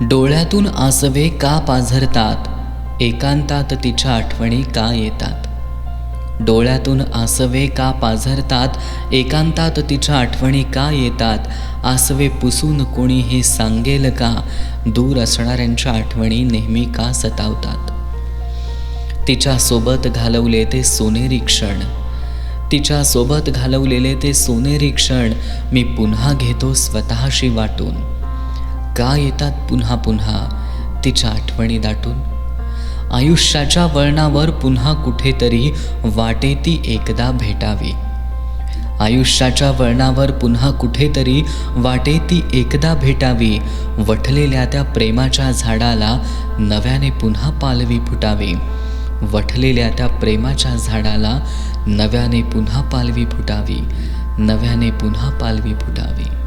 डोळ्यातून आसवे का पाझरतात एकांतात तिच्या आठवणी का येतात? डोळ्यातून आसवे का पाझरतात एकांतात तिच्या आठवणी का येतात? आसवे पुसून कोणी हे सांगेल का? दूर असणाऱ्यांच्या आठवणी नेहमी का सतावतात? तिच्यासोबत घालवले ते सोनेरी क्षण. तिच्यासोबत घालवलेले ते सोनेरी क्षण मी पुन्हा घेतो स्वतःशी वाटून. का येतात पुन्हा पुन्हा तिच्या आठवणी दाटून. आयुष्याच्या वळणावर पुन्हा कुठेतरी वाटे ती एकदा भेटावी. आयुष्याच्या वळणावर पुन्हा कुठेतरी वाटे ती एकदा भेटावी. वठलेल्या त्या प्रेमाच्या झाडाला नव्याने पुन्हा पालवी फुटावी. वठलेल्या त्या प्रेमाच्या झाडाला नव्याने पुन्हा पालवी फुटावी. नव्याने पुन्हा पालवी फुटावी.